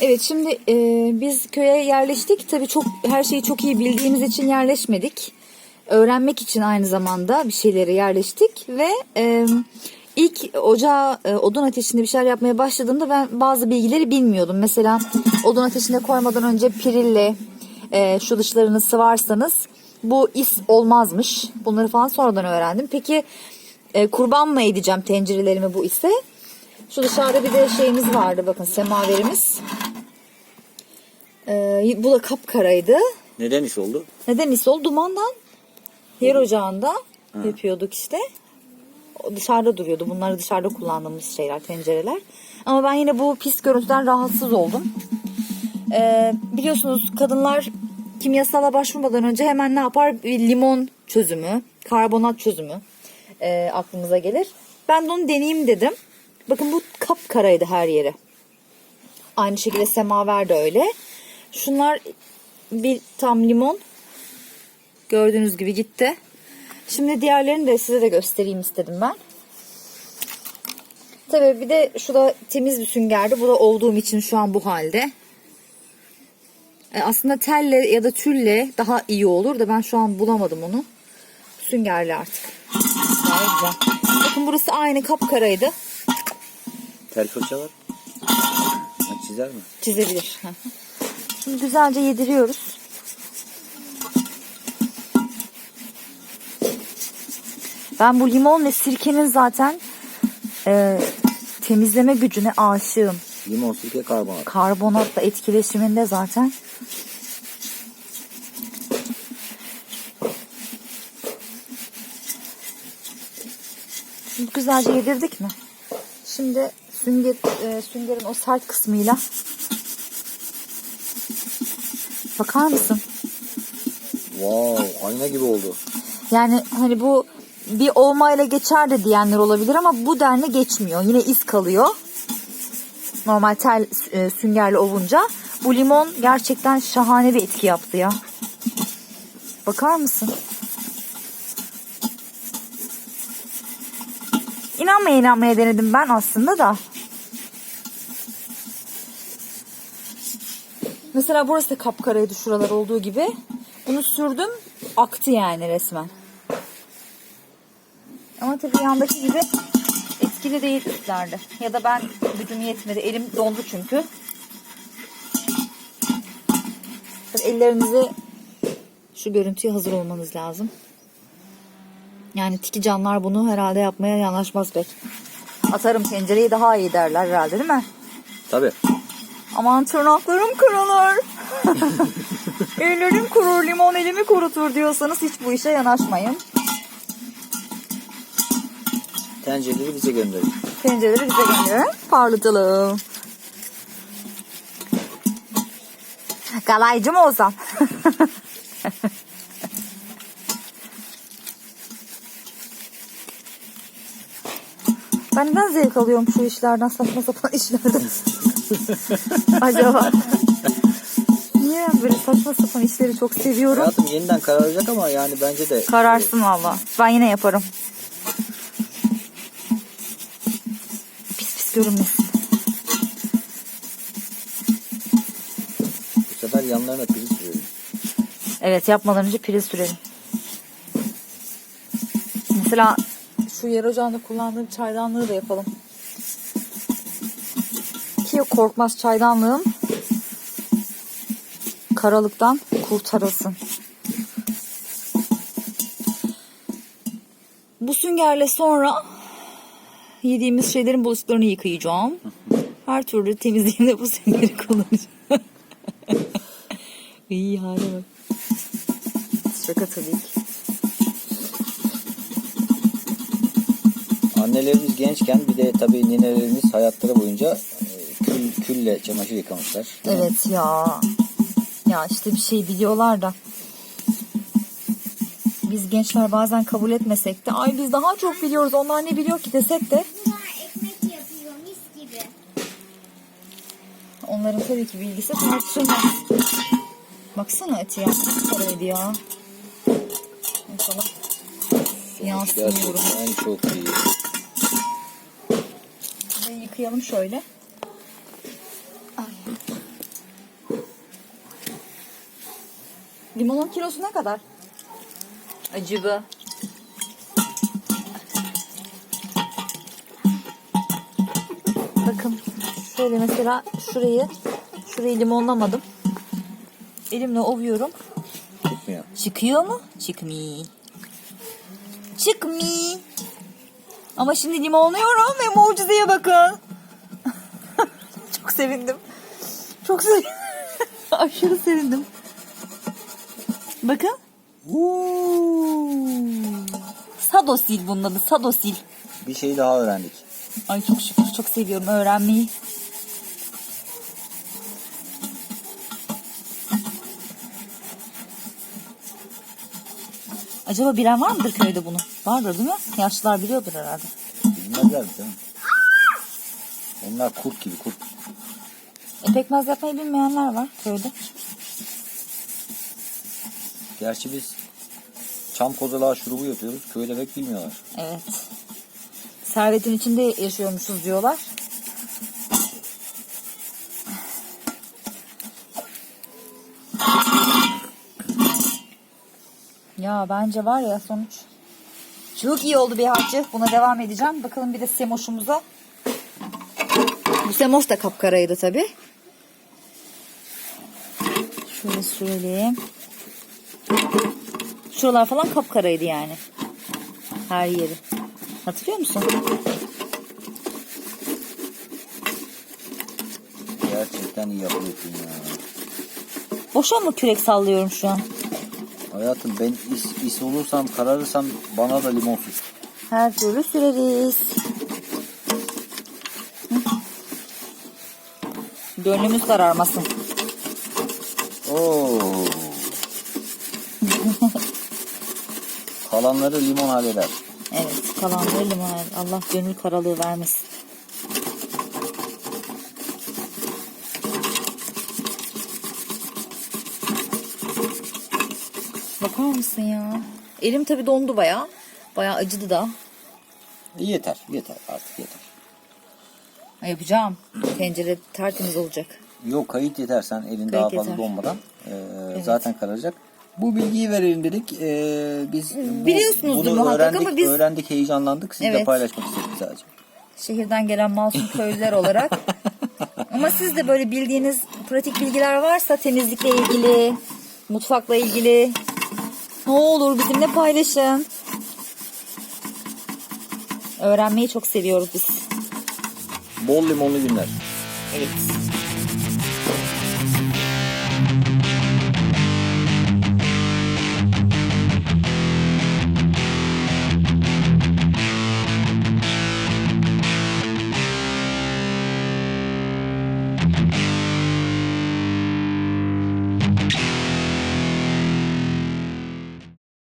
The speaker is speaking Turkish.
Evet şimdi e, biz köye yerleştik. Tabii çok her şeyi çok iyi bildiğimiz için yerleşmedik. Öğrenmek için aynı zamanda bir şeyleri yerleştik ve e, ilk ocağa e, odun ateşinde bir şeyler yapmaya başladığımda ben bazı bilgileri bilmiyordum. Mesela odun ateşinde koymadan önce pirille e, şu dışlarını sıvarsanız bu is olmazmış. Bunları falan sonradan öğrendim. Peki e, kurban mı edeceğim tencerelerimi bu ise? Şu dışarıda bir de şeyimiz vardı bakın semaverimiz. Ee, bu da kapkaraydı. Neden iş oldu? Neden is oldu? Dumandan. Yer ocağında yapıyorduk işte. O dışarıda duruyordu. Bunları dışarıda kullandığımız şeyler, tencereler. Ama ben yine bu pis görüntüden rahatsız oldum. Ee, biliyorsunuz kadınlar kimyasala başvurmadan önce hemen ne yapar? Bir limon çözümü, karbonat çözümü e, aklımıza gelir. Ben de onu deneyeyim dedim. Bakın bu kapkaraydı her yeri. Aynı şekilde semaver de öyle. Şunlar bir tam limon. Gördüğünüz gibi gitti. Şimdi diğerlerini de size de göstereyim istedim ben. Tabii bir de şu da temiz bir süngerdi. Bu da olduğum için şu an bu halde. E, aslında telle ya da tülle daha iyi olur da ben şu an bulamadım onu. Süngerli artık. Güzel. Bakın burası aynı kapkaraydı. Tel fırça var. Çizer mi? Çizebilir. Şimdi güzelce yediriyoruz. Ben bu limon ve sirkenin zaten e, temizleme gücüne aşığım. Limon, sirke, karbonat. Karbonatla etkileşiminde zaten. Şimdi güzelce yedirdik mi? Şimdi sünger, e, süngerin o sert kısmıyla bakar mısın? Wow, ayna gibi oldu. Yani hani bu bir olmayla geçer de diyenler olabilir ama bu denli geçmiyor. Yine iz kalıyor. Normal tel e, süngerle ovunca. Bu limon gerçekten şahane bir etki yaptı ya. Bakar mısın? İnanmaya inanmaya denedim ben aslında da. Mesela burası da kapkaraydı şuralar olduğu gibi. Bunu sürdüm aktı yani resmen. Ama tabii yandaki gibi etkili değil üstlerde. Ya da ben gücüm yetmedi. Elim dondu çünkü. Tabii ellerinizi şu görüntüye hazır olmanız lazım. Yani tiki canlar bunu herhalde yapmaya yanaşmaz pek. Atarım tencereyi daha iyi derler herhalde değil mi? Tabii. Aman tırnaklarım kırılır. Ellerim kurur, limon elimi kurutur diyorsanız hiç bu işe yanaşmayın. Tencereleri bize gönderin. Tencereleri bize gönderin. Parlatalım. Galaycı mı olsam? ben neden zevk alıyorum şu işlerden, saçma sapan işlerden? Acaba? Niye böyle saçma sapan işleri çok seviyorum? Hayatım yeniden kararacak ama yani bence de Kararsın valla. Ben yine yaparım. Pis pis görünmesin. bu sefer yanlarına priz sürelim. Evet yapmadan önce priz sürelim. Mesela şu yer ocağında kullandığım çaydanlığı da yapalım. Ki korkmaz çaydanlığım karalıktan kurtarılsın. Bu süngerle sonra yediğimiz şeylerin bulaşıklarını yıkayacağım. Her türlü temizliğimde bu süngeri kullanacağım. İyi hale bak. Şaka tabii ki. Annelerimiz gençken bir de tabii ninelerimiz hayatları boyunca e, kül, külle çamaşır yıkamışlar. Evet ya. Ya işte bir şey biliyorlar da. Biz gençler bazen kabul etmesek de ay biz daha çok biliyoruz onlar ne biliyor ki desek de onların tabii ki bilgisi tartışılmaz. Baksana eti ya. Paraydı ya. Mesela yansımıyorum. Gerçekten çok iyi. Şurayı yıkayalım şöyle. Limonun kilosu ne kadar? Acıbı. Bakın şöyle mesela şurayı şurayı limonlamadım. Elimle ovuyorum. Çıkmıyor. Çıkıyor mu? Çıkmıyor. Çıkmıyor. Ama şimdi limonluyorum ve mucizeye bakın. Çok sevindim. Çok sevindim. Aşırı sevindim. Bakın. Sadosil bunun adı. Sadosil. Bir şey daha öğrendik. Ay çok şükür. Çok seviyorum öğrenmeyi. Acaba bilen var mıdır köyde bunu? Vardır değil mi? Yaşlılar biliyordur herhalde. Bilmezler canım? Onlar kurt gibi kurt. E, pekmez yapmayı bilmeyenler var köyde. Gerçi biz çam kozalağı şurubu yapıyoruz. Köyde pek bilmiyorlar. Evet. Servetin içinde yaşıyormuşuz diyorlar. Ya bence var ya sonuç. Çok iyi oldu bir harcı. Buna devam edeceğim. Bakalım bir de semoşumuza. Bu semoş da kapkaraydı tabi. Şöyle söyleyeyim. Şuralar falan kapkaraydı yani. Her yeri. Hatırlıyor musun? Gerçekten iyi yapıyorsun ya. Boşa mı kürek sallıyorum şu an? Hayatım ben is, is olursam kararırsam bana da limon sus. Her türlü süreriz. Gönlümüz kararmasın. Oo. Kalanları limon halleder. Evet kalanları limon. Allah gönül karalığı vermesin. Bakar mısın ya? Elim tabi dondu baya. Baya acıdı da. Yeter yeter artık yeter. Yapacağım. Tencere tertemiz olacak. Yok kayıt yeter sen elin Kayıt daha fazla yeter. donmadan. Ee, Zaten kararacak. Bu bilgiyi verelim dedik. Ee, biz bu- Biliyorsunuzdur bunu öğrendik, ama biz- öğrendik, heyecanlandık. Sizle Evet. paylaşmak istedik sadece. Şehirden gelen masum köylüler olarak. Ama siz de böyle bildiğiniz pratik bilgiler varsa temizlikle ilgili, mutfakla ilgili ne olur bizimle paylaşın. Öğrenmeyi çok seviyoruz biz. Bol limonlu günler. Evet.